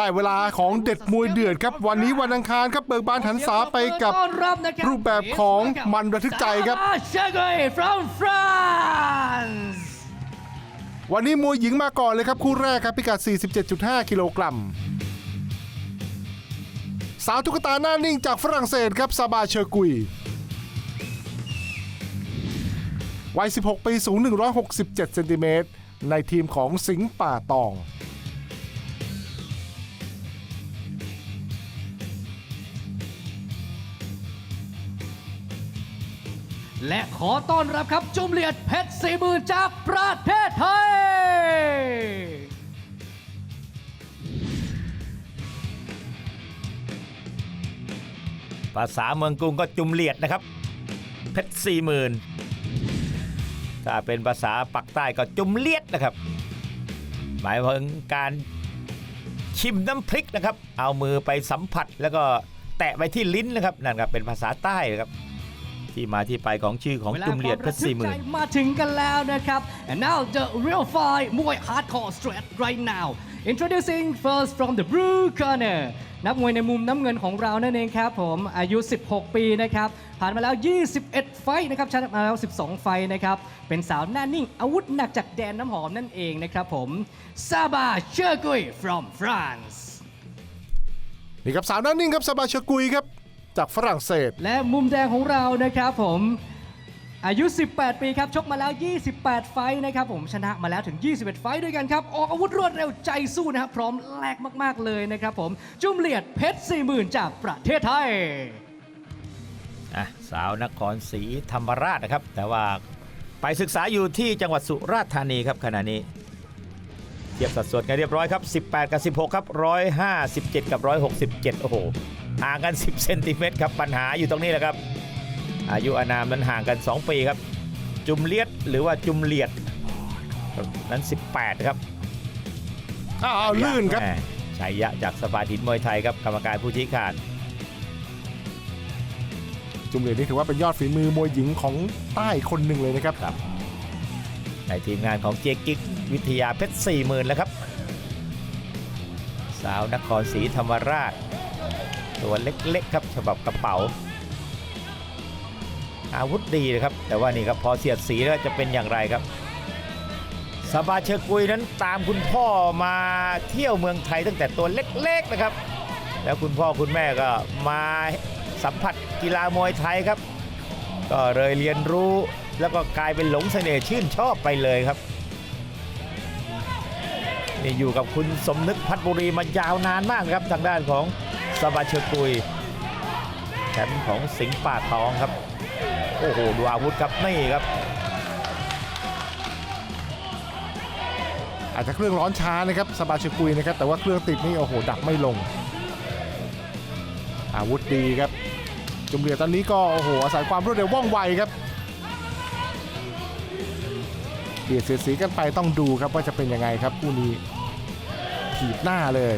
ได้เวลาของเด็ดมวยเดือดครับ วันนี้วันอังคารครับเบิกบานหันษาไปกับต้อนรับนะครับรูปแบบของมันระทึกใจครับเชกย from France วันนี้มวยหญิงมาก่อนเลยครับ คู่แรกครับพิกัด 47.5 กิโลกรัมสาวตุ๊กตาหน้านิ่งจากฝรั่งเศสครับซาบาเชอร์กุยวัย 16 ปี สูง 167 เซนติเมตร ในทีมของสิงห์ป่าตอง และขอต้อนรับครับจุมเลียดเพชรสี่หมื่นจากประเทศไทยภาษาเมืองกรุงก็จุมเลียดนะครับ เพชรสี่หมื่นถ้าเป็นภาษาปักใต้ก็จุมเลียดนะครับ หมายถึงการชิมน้ำพริกนะครับ เอามือไปสัมผัสแล้วก็แตะไปที่ลิ้นนะครับนั่นครับเป็นภาษาใต้นะครับ ที่มาที่ไปของชื่อของจุมเลียดเพชรสี่หมื่นมาถึงกันแล้วนะครับ and now the real fight มวย hardcore straight right now introducing first from the blue corner นักมวยในมุมน้ำเงินของเรานั่นเองครับผมอายุ 16 ปีนะครับ ผ่านมาแล้ว 21 ไฟท์นะครับชนะมาแล้ว 12 ไฟท์นะครับ เป็นสาวหน้านิ่ง อาวุธหนักจากแดนน้ำหอมนั่นเองนะครับผมซาบาเชอร์กุย from France นี่ครับสาวหน้านิ่งครับซาบาเชอร์กุยครับ จากฝรั่งเศส และมุมแดงของเรานะครับผม อายุ 18 ปีครับ ชกมาแล้ว 28 ไฟท์นะครับผมชนะมาแล้วถึง 21 ไฟท์ด้วยกันครับ ออกอาวุธรวดเร็วใจสู้นะครับพร้อมแลกมาก ๆ เลยนะครับผม จุ่มเลียดเพชร 40,000 จากประเทศไทย อะสาวนครศรีธรรมราชนะครับ แต่ว่าไปศึกษาอยู่ที่จังหวัดสุราษฎร์ธานีครับขณะนี้ เทียบสัดส่วนกันเรียบร้อยครับ 18 กับ 16 ครับ 157 กับ 167 โอ้โห ห่างกัน 10 เซนติเมตรครับปัญหาอยู่ตรงนี้แหละครับ อายุอานามนั้นห่างกัน 2 ปีครับ จุมเลียดหรือว่าจุมเลียดนั้น 18 ครับอ้าวลื่นครับแหม่ชัยยะจากสภาถินมวยไทยครับกรรมการผู้ชี้ขาด จุมเหรียญนี่ถือว่าเป็นยอดฝีมือมวยหญิงของใต้คนหนึ่งเลยนะครับครับ ในทีมงานของเจกิกวิทยาเพชรสี่หมื่นแล้วครับ สาวนครศรีธรรมราช ตัวเล็กๆครับฉบับกระเป๋า อาวุธดีนะครับ แต่ว่านี่ครับพอเสียดสีแล้วจะเป็นอย่างไรครับสบาเชกุยนั้นตามคุณพ่อมาเที่ยวเมืองไทยตั้งแต่ตัวเล็กๆนะครับ แล้วคุณพ่อคุณแม่ก็มาสัมผัสกีฬามวยไทยครับ ก็เลยเรียนรู้แล้วก็กลายเป็นหลงเสน่ห์ชื่นชอบไปเลยครับนี่อยู่กับคุณสมนึกพัฒบุรีมายาวนานมากครับทางด้านของ สบาเชอกุยแชมป์ของสิงห์ป่าทองครับ โอ้โห ดูอาวุธครับนี่ครับ อาจจะเครื่องร้อนช้านะครับซาบาเชอร์กุยนะครับ แต่ว่าเครื่องติดนี่โอ้โห ดับไม่ลง อาวุธดีครับจุมเหรียตอนนี้ก็โอ้โหอาศัยความรวดเร็วว่องไวครับเบียดเสียสีกันไปต้องดูครับว่าจะเป็นยังไงครับคู่นี้ถีบหน้าเลย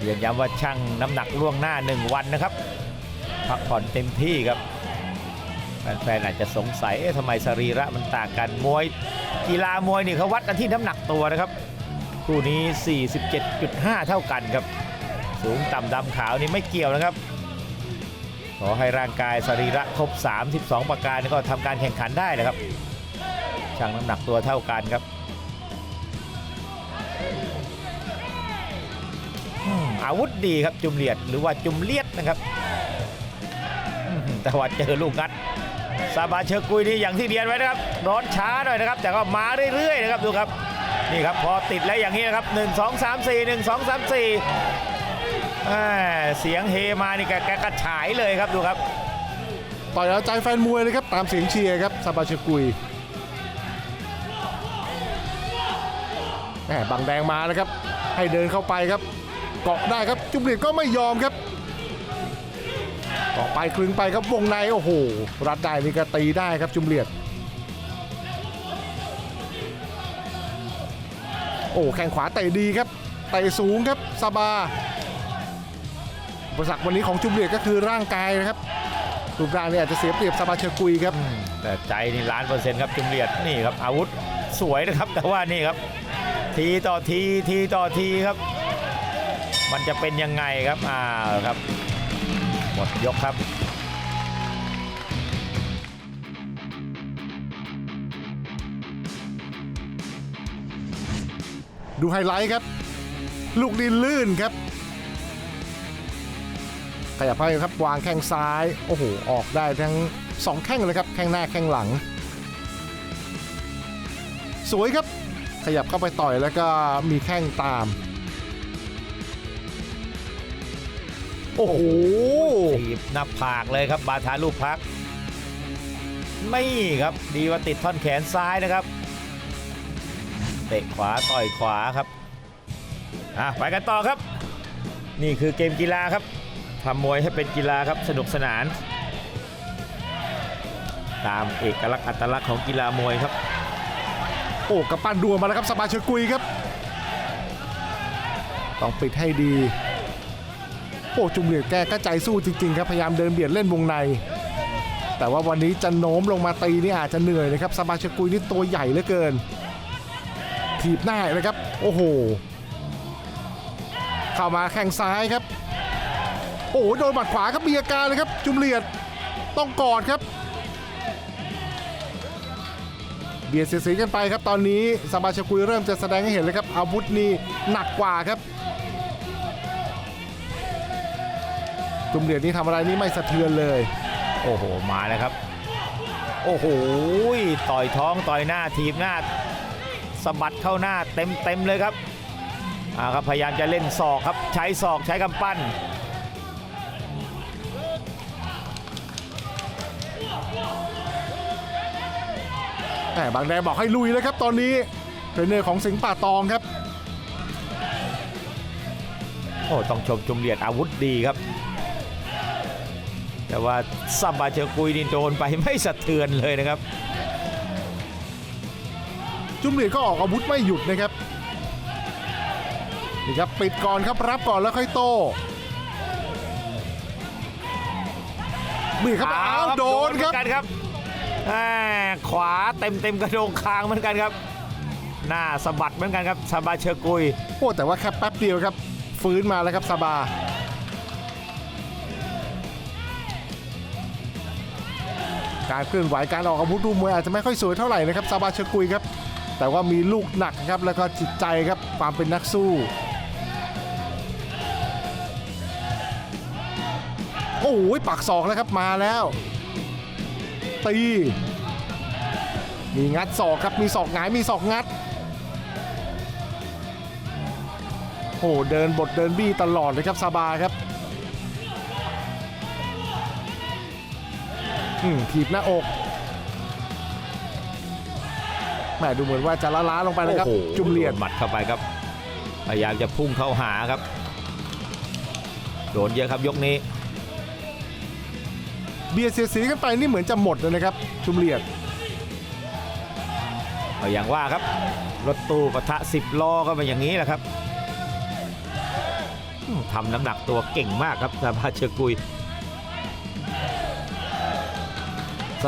เรียนย้ำว่าช่างน้ำหนักล่วงหน้า 1 วันนะครับ พักผ่อนเต็มที่ครับ แฟนๆอาจจะสงสัยเอ๊ะทำไมสรีระมันต่างกันมวยกีฬามวยนี่เขาวัดกันที่น้ำหนักตัวนะครับ คู่นี้ 47.5 เท่ากันครับ สูงต่ำดำขาวนี่ไม่เกี่ยวนะครับ ขอให้ร่างกายสรีระครบ 32 ประการก็ทำการแข่งขันได้นะครับช่างน้ำหนักตัวเท่ากันครับ อาวุธดีครับจุมเลียดหรือว่าจุมเลียดนะครับแต่ว่าเจอลูกงัดซาบาเชอร์กุยนี่อย่างที่เรียนไว้นะครับร้อนช้าหน่อยนะครับ แต่ก็มาเรื่อยๆนะครับดูครับนี่ครับพอติดแล้วอย่างนี้นะครับ 1 2 3 4 1 2 3 4อ่าเสียงเฮมานี่แกกระฉายเลยครับดูครับต่อยเอาใจแฟนมวยเลยครับ ตามเสียงเชียร์ครับซาบาเชอร์กุยแหมบังแดงมานะครับ ให้เดินเข้าไปครับ เกาะได้ครับจุมเหรียก็ไม่ยอมครับเกาะไปคลึงไปครับวงในโอ้โหรัดได้นี่ก็ตีได้ครับจุมเหรียโอ้แข้งขวาเตะดีครับเตะสูงครับซาบาอุปสรรควันนี้ของจุมเหรียก็คือร่างกายนะครับรูปร่างเนี่ยอาจจะเสียเปรียบซาบาเชอกุยครับแต่ใจนี่ล้านเปอร์เซ็นต์ครับจุมเลียดนี่ครับอาวุธสวยนะครับแต่ว่านี่ครับทีต่อทีทีต่อทีครับ มันจะเป็นยังไงครับอ้าครับหมดยกครับดูไฮไลท์ครับ ลูกดินลื่นครับ ขยับให้ครับ วางแข้งซ้าย โอ้โห ออกได้ทั้งสองแข้งเลยครับ แข้งหน้าแข้งหลัง สวยครับ ขยับเข้าไปต่อยแล้วก็มีแข้งตาม โอ้โหถีบหน้าผากเลยครับ บาทาลูกพัก ไม่ครับ ดีว่าติดท่อนแขนซ้ายนะครับ เตะขวาต่อยขวาครับอะไปกันต่อครับ นี่คือเกมกีฬาครับทำมวยให้เป็นกีฬาครับสนุกสนาน ตามเอกลักษณ์อัตลักษณ์ของกีฬามวยครับ โอ้กระปั้นดัวมาแล้วครับสบาเชอร์กุยครับ ต้องปิดให้ดี โอ้จุมเหลียดแกก็ใจสู้จริงๆครับพยายามเดินเบียดเล่นวงใน แต่ว่าวันนี้จะโน้มลงมาตีนี่อาจจะเหนื่อยนะครับสบาชกุยนี่ตัวใหญ่เหลือเกิน ถีบหน้าเลยครับโอ้โหเข้ามาแข้งซ้ายครับ โอ้โหโดนหมัดขวาครับมีอาการเลยครับ จุมเหลียดต้องกอดครับเบียดเสียสีกันไปครับตอนนี้สบาชกุยเริ่มจะแสดงให้เห็นเลยครับอาวุธนี่หนักกว่าครับ จุมเหรียญนี่ทำอะไรนี่ไม่สะเทือนเลย โอ้โห มาแล้วครับ โอ้โห ต่อยท้องต่อยหน้าทีบหน้าสะบัดเข้าหน้าเต็มเต็มๆเลยครับอ่าครับพยายามจะเล่นศอกครับ ใช้ศอกใช้กำปั้นแหมบางแดงบอกให้ลุยเลยครับตอนนี้เทรนเนอร์ของสิงห์ป่าตองครับ โอ้ต้องชมจุมเลียดอาวุธดีครับ แต่ว่าซับบาเชอกุยนี่โดนไปไม่สะเทือนเลยนะครับ จุมเหรียญก็ออกอาวุธไม่หยุดนะครับนี่ครับปิดก่อนครับรับก่อนแล้วค่อยโต้นี่ครับอ้าวโดนครับเหมือนกันครับแหม่ขวาเต็มเต็มๆกระโดงคางเหมือนกันครับ หน้าสะบัดเหมือนกันครับซาบาเชอกุยโอ้แต่ว่าแค่แป๊บเดียวครับ ฟื้นมาแล้วครับซาบา การเคลื่อนไหวการออกอาวุธดูมวยอาจจะไม่ค่อยสวยเท่าไหร่นะครับซาบาเชกุยครับ แต่ว่ามีลูกหนักครับแล้วก็จิตใจครับความเป็นนักสู้ โอ้ยปักศอกแล้วครับมาแล้ว ตี มีงัดศอกครับมีศอกหงายมีศอกงัดโอ้เดินบทเดินบี้ตลอดเลยครับซาบาครับ ถีบหน้าอกแหมดูเหมือนว่าจะละล้าลงไปเลยครับโอ้โหจุมเลียดโดนหมัดเข้าไปครับ พยายามจะพุ่งเข้าหาครับ โดนเยอะครับยกนี้ เบียดเสียดสีกันไปนี่เหมือนจะหมดเลยนะครับ จุมเลียดเอาอย่างว่าครับ รถตู้ปะทะ10ล้อก็เป็นอย่างนี้แหละครับอืมทำน้ำหนักตัวเก่งมากครับซาบาเชอกุย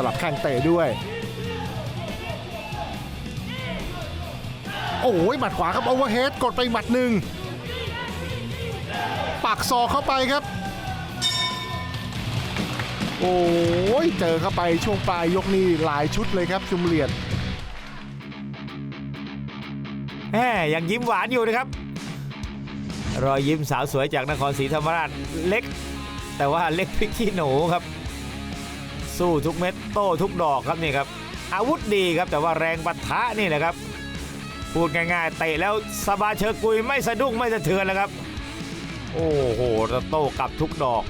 ลับแข้งเตะด้วย โอ้ยหมัดขวาครับโอเวอร์เฮดกดไปหมัดหนึ่งปักศอกเข้าไปครับ โอ้ยเจอเข้าไปช่วงปลายยกนี้หลายชุดเลยครับจุมเลียดแหมยังยิ้มหวานอยู่นะครับ รอยยิ้มสาวสวยจากนครศรีธรรมราชเล็ก แต่ว่าเล็กพริกขี้หนูครับ สู้ทุกเม็ดโต้ทุกดอกครับนี่ครับอาวุธดีครับแต่ว่าแรงปะทะนี่แหละครับ พูดง่ายๆเตะแล้วสบาเชอกุยไม่สะดุ้งไม่สะเทือนแล้วครับ โอ้โหระโต้กลับทุกดอก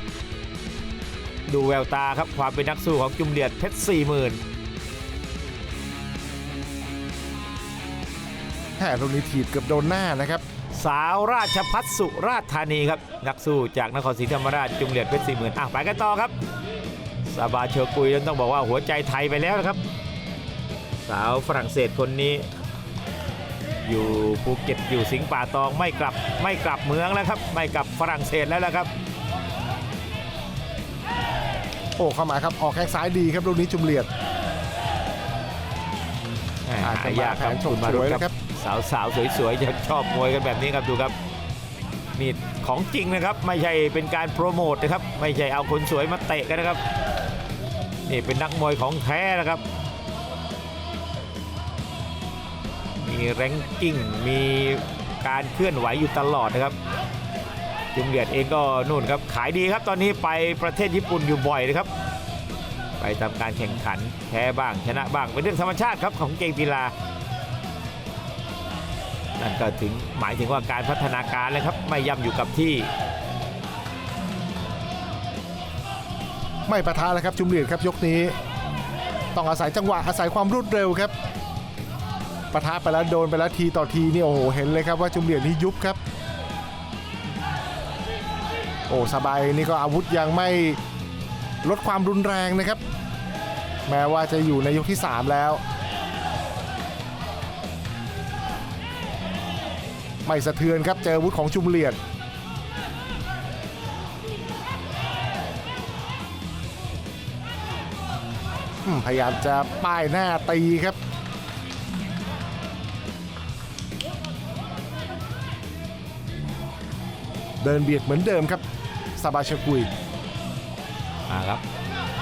ดูแววตาครับความเป็นนักสู้ของจุมเดียดเพชรสี่หมื่นแหมตรงนี้ถีบเกือบโดนหน้านะครับสาวราชพัฒสุราษฎร์ธานีครับ นักสู้จากนครศรีธรรมราชจุงเหลียดเพชรสี่หมื่นอะไปกันต่อครับ ซาบาเชอกุยต้องบอกว่าหัวใจไทยไปแล้วนะครับ สาวฝรั่งเศสคนนี้ อยู่ภูเก็ตอยู่สิงห์ป่าตองไม่กลับไม่กลับเมืองแล้วครับ ไม่กลับฝรั่งเศสแล้วละครับ โอ้เข้ามาครับออกแข้งซ้ายดีครับลูกนี้จุมเลียดอาจจะหายากครับมาแผนฉกคุณมารุฉวยคนะครัรับบสาวๆสวยๆจะชอบมวยกันแบบนี้ครับดูครับนี่ของจริงนะครับ ไม่ใช่เป็นการโปรโมทนะครับ ไม่ใช่เอาคนสวยมาเตะกันนะครับ นี่เป็นนักมวยของแท้นะครับ มีแรงกิ้ง มีการเคลื่อนไหวอยู่ตลอดนะครับจุงเลียดเองก็นู่นครับ ขายดีครับ ตอนนี้ไปประเทศญี่ปุ่นอยู่บ่อยนะครับ ไปทำการแข่งขันแพ้บ้างชนะบ้างเป็นเรื่องธรรมชาติครับของเกมกีฬานั่นก็ถึงหมายถึงว่าการพัฒนาการเลยครับ ไม่ย่ำอยู่กับที่ ไม่ประทะแล้วครับจุมเลียดครับยกนี้ ต้องอาศัยจังหวะอาศัยความรวดเร็วครับประทะไปแล้วโดนไปแล้วทีต่อทีนี่โอ้โหเห็นเลยครับว่าจุมเลียดนี่ยุบครับ โอ้สบายนี่ก็อาวุธยังไม่ลดความรุนแรงนะครับ แม้ว่าจะอยู่ในยกที่ 3 แล้ว ไม่สะเทือนครับเจออาวุธของจุมเลียด พยายามจะป้ายหน้าตีครับเดินเบียดเหมือนเดิมครับซาบาชกุยมาครับ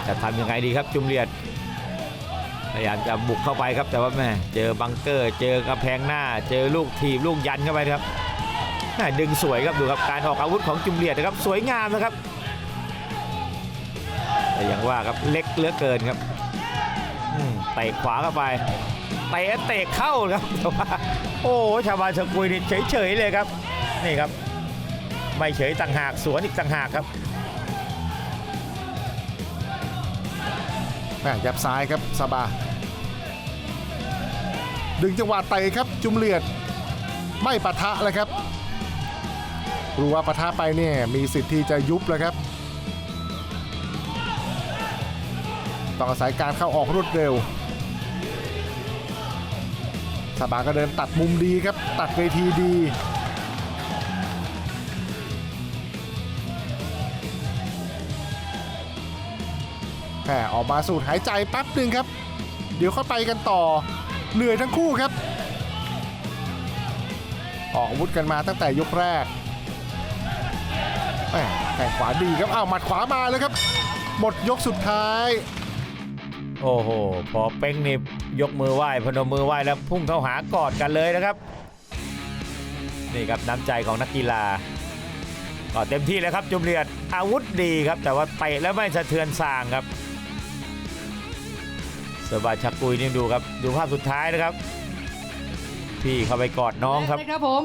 จะทำยังไงดีครับจุมเลียดพยายามจะบุกเข้าไปครับ แต่ว่าแม่เจอบังเกอร์เจอกระแพงหน้า เจอลูกทีบลูกยันเข้าไปครับแม่ดึงสวยครับดูครับการออกอาวุธของจุมเลียดนะครับ สวยงามนะครับ แต่อย่างว่าครับเล็กเหลือเกินครับ เตะขวาเข้าไปเตะเตะเข้าครับแต่ว่าโอ้ชาวบ้านชาวกุยนี่เฉยๆเลยครับนี่ครับ ไม่เฉยต่างหากสวนอีกต่างหากครับแม่ยับซ้ายครับซาบา ดึงจังหวะเตะครับจุมเลียดไม่ปะทะเลยครับ รู้ว่าปะทะไปเนี่ยมีสิทธิ์ที่จะยุบแล้วครับ ต้องอาศัยการเข้าออกรวดเร็ว ซาบาก็เดินตัดมุมดีครับ ตัดเวทีดีแหมออกมาสูดหายใจแป๊บหนึ่งครับ เดี๋ยวเข้าไปกันต่อ เหนื่อยทั้งคู่ครับ ออกอาวุธกันมาตั้งแต่ยกแรกแหมแข่งขวาดีครับอ้าวหมัดขวามาแล้วครับ หมดยกสุดท้าย โอ้โห พอเป้งนี่ยกมือไหว้พนมมือไหว้แล้วพุ่งเข้าหากอดกันเลยนะครับ นี่ครับน้ำใจของนักกีฬาก็เต็มที่แล้วครับจุมเลียดอาวุธดีครับ แต่ว่าเตะแล้วไม่สะเทือนสางครับสบายชักกุยนี่ดูครับ ดูภาพสุดท้ายนะครับ พี่เข้าไปกอดน้องครับนะครับผม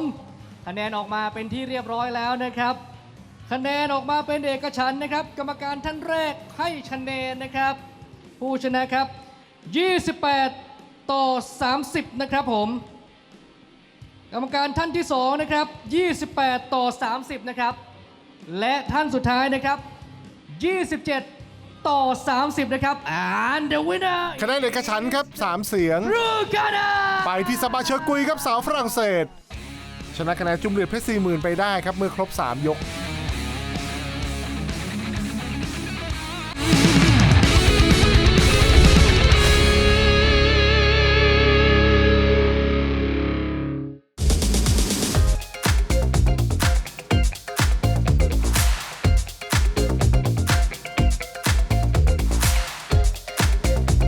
คะแนนออกมาเป็นที่เรียบร้อยแล้วนะครับ คะแนนออกมาเป็นเอกฉันนะครับ กรรมการท่านแรกให้คะแนนนะครับ ผู้ชนะครับ 28 ต่อ 30 นะครับผม กรรมการท่านที่ 2 นะครับ 28 ต่อ 30 นะครับ และท่านสุดท้ายนะครับ 27 ต่อ 30 นะครับ and the winner คะแนนเอกฉันท์ครับ 3 เสียง Rugana ไปที่ซาบาเชอร์กุยครับสาวฝรั่งเศส ชนะคะแนนจุมเลียดเพชรสี่หมื่นไปได้ครับ เมื่อครบ 3 ยก